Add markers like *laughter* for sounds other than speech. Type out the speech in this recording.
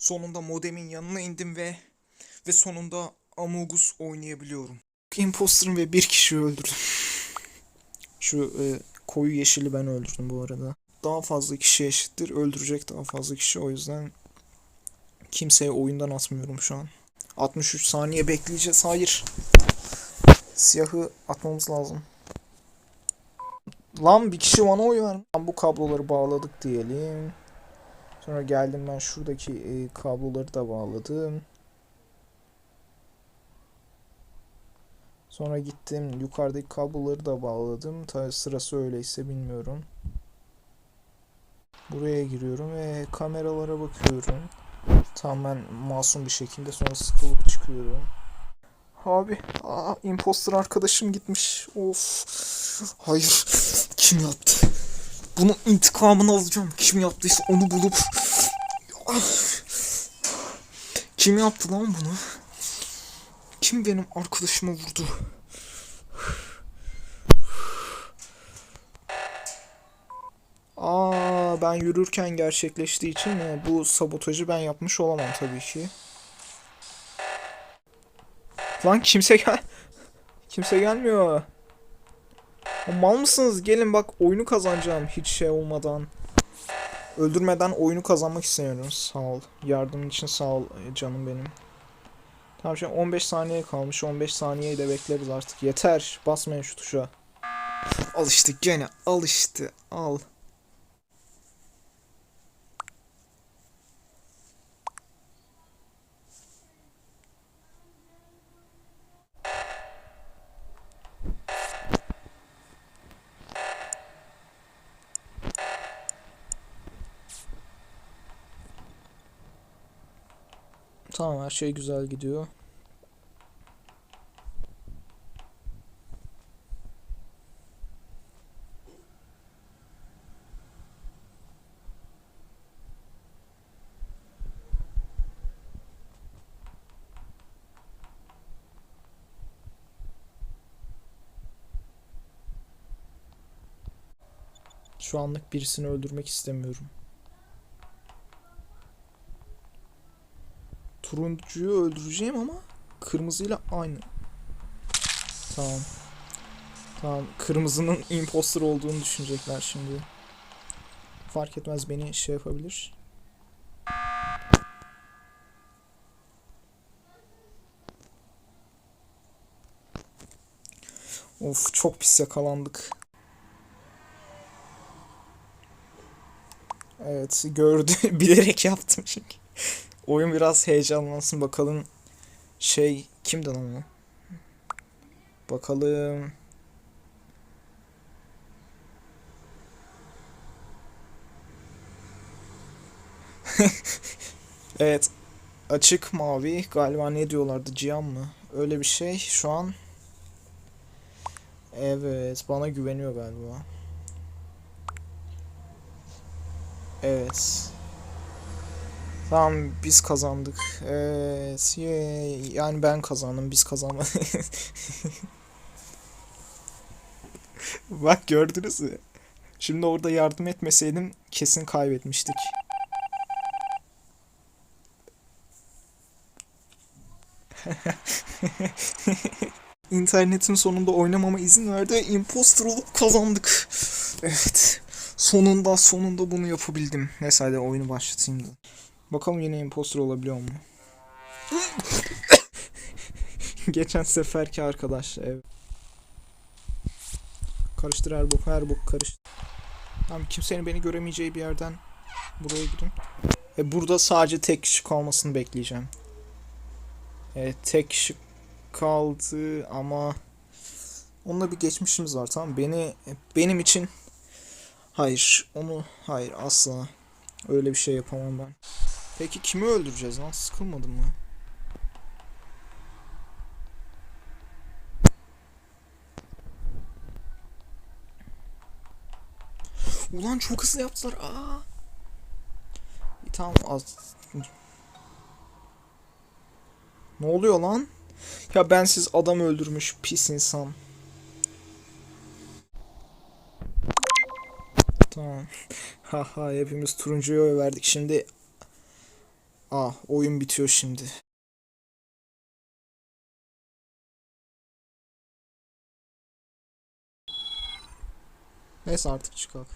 Sonunda modemin yanına indim ve ve sonunda Amogus oynayabiliyorum. Imposter'ım ve bir kişi öldürdüm. Şu e, koyu yeşili ben öldürdüm bu arada. Daha fazla kişi eşittir. Öldürecek daha fazla kişi. O yüzden kimseye oyundan atmıyorum şu an. 63 saniye bekleyeceğiz. Hayır. Siyahı atmamız lazım. Lan bir kişi bana oy ver. Lan Bu kabloları bağladık diyelim. Sonra geldim ben şuradaki e, kabloları da bağladım. Sonra gittim yukarıdaki kabloları da bağladım. Tabi sırası öyleyse bilmiyorum. Buraya giriyorum ve kameralara bakıyorum. Tam ben masum bir şekilde sonra sıkılıp çıkıyorum. Abi, aa, imposter arkadaşım gitmiş. Of. Hayır. *laughs* Kim yaptı? Bunun intikamını alacağım. Kim yaptıysa onu bulup Kim yaptı lan bunu? Kim benim arkadaşıma vurdu? Aa ben yürürken gerçekleştiği için e, bu sabotajı ben yapmış olamam tabii ki. Lan kimse gel *laughs* kimse gelmiyor. Mal mısınız? Gelin bak oyunu kazanacağım hiç şey olmadan. Öldürmeden oyunu kazanmak istemiyorum. Sağ ol. Yardımın için sağ ol e, canım benim. Tamam şimdi 15 saniye kalmış. 15 saniyeyi de bekleriz artık. Yeter. Basmayın şu tuşa. Al işte gene. Al işte. Al. Tamam her şey güzel gidiyor. Şu anlık birisini öldürmek istemiyorum. Turuncuyu öldüreceğim ama kırmızıyla aynı. Tamam. Tamam. Kırmızının imposter olduğunu düşünecekler şimdi. Fark etmez beni şey yapabilir. Of çok pis yakalandık. Evet gördü. *laughs* Bilerek yaptım çünkü. Oyun biraz heyecanlansın bakalım. Şey kimdi lan o? Bakalım. *laughs* evet. Açık mavi. Galiba ne diyorlardı? Cihan mı? Öyle bir şey. Şu an. Evet. Bana güveniyor galiba. Evet. Tamam biz kazandık. Yay. Yani ben kazandım. Biz kazanmadık. *laughs* Bak gördünüz mü? Şimdi orada yardım etmeseydim kesin kaybetmiştik. *laughs* İnternetin sonunda oynamama izin verdi ve imposter olup kazandık. Evet. Sonunda sonunda bunu yapabildim. Neyse hadi oyunu başlatayım da. Bakalım yine imposter olabiliyor mu? *laughs* Geçen seferki arkadaş. Evet. Karıştır her bok her bok karıştır. Tamam kimsenin beni göremeyeceği bir yerden buraya gidin. Ve burada sadece tek kişi kalmasını bekleyeceğim. Evet tek kişi kaldı ama onunla bir geçmişimiz var tamam beni benim için hayır onu hayır asla öyle bir şey yapamam ben. Peki kimi öldüreceğiz lan? Sıkılmadın mı? Ulan çok hızlı yaptılar. Aa. İyi, Tamam az. Ne oluyor lan? Ya ben siz adam öldürmüş pis insan. Tamam. *laughs* Haha hepimiz turuncuya oy verdik. Şimdi Ah oyun bitiyor şimdi. Neyse artık çıkalım.